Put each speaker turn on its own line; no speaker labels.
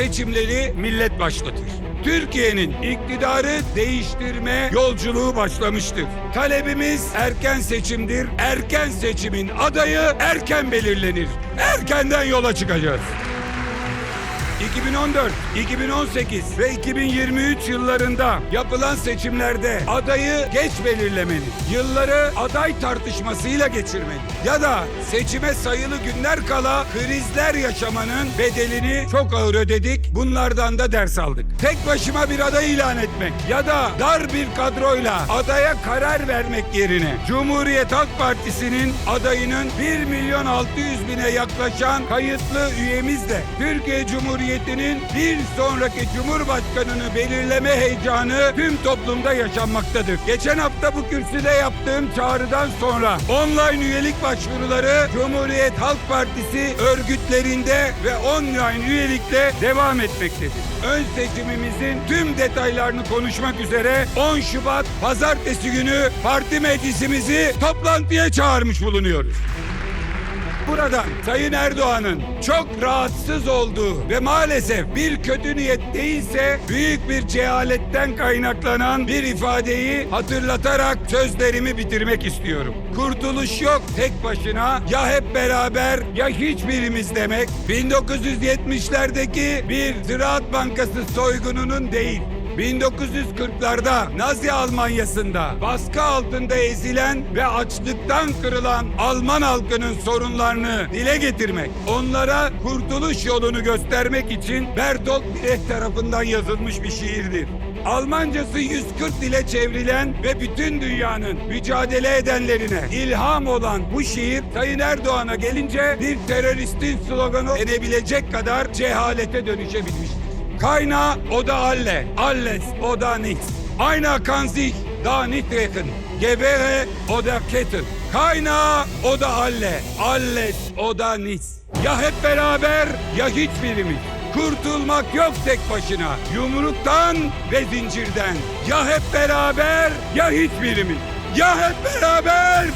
seçimleri millet başlatır. Türkiye'nin iktidarı değiştirme yolculuğu başlamıştır. Talebimiz erken seçimdir. Erken seçimin adayı erken belirlenir. Erkenden yola çıkacağız. 2014, 2018 ve 2023 yıllarında yapılan seçimlerde adayı geç belirlemeli, yılları aday tartışmasıyla geçirmeli ya da seçime sayılı günler kala krizler yaşamanın bedelini çok ağır ödedik. Bunlardan da ders aldık. Tek başıma bir aday ilan etmek ya da dar bir kadroyla adaya karar vermek yerine Cumhuriyet Halk Partisi'nin adayının 1 milyon 600 bine yaklaşan kayıtlı üyemizle Türkiye Cumhuriyeti'nin bir sonraki Cumhurbaşkanını belirleme heyecanı tüm toplumda yaşanmaktadır. Geçen hafta bu kürsüde yaptığım çağrıdan sonra online üyelik başvuruları Cumhuriyet Halk Partisi örgütlerinde ve online üyelikte devam etmektedir. Ön seçimimizin tüm detaylarını konuşmak üzere 10 Şubat pazartesi günü parti meclisimizi toplantıya çağırmış bulunuyoruz. Buradan Sayın Erdoğan'ın çok rahatsız olduğu ve maalesef bir kötü niyet değilse büyük bir cehaletten kaynaklanan bir ifadeyi hatırlatarak sözlerimi bitirmek istiyorum. Kurtuluş yok tek başına ya hep beraber ya hiçbirimiz demek 1970'lerdeki bir Ziraat Bankası soygununun değil 1940'larda Nazi Almanyası'nda baskı altında ezilen ve açlıktan kırılan Alman halkının sorunlarını dile getirmek, onlara kurtuluş yolunu göstermek için Bertolt Brecht tarafından yazılmış bir şiirdir. Almancası 140 dile çevrilen ve bütün dünyanın mücadele edenlerine ilham olan bu şiir Sayın Erdoğan'a gelince bir teröristin sloganı denebilecek kadar cehalete dönüşebilmiştir. Kayna o da alle, alles o da nichts. Einer kann sich da nicht rächen. Gewehre o da Ketten. Kayna o da alle, alles o da nichts. Ya hep beraber ya hiçbirimiz. Kurtulmak yok tek başına. Yumruktan ve zincirden. Ya hep beraber ya hiçbirimiz. Ya hep beraber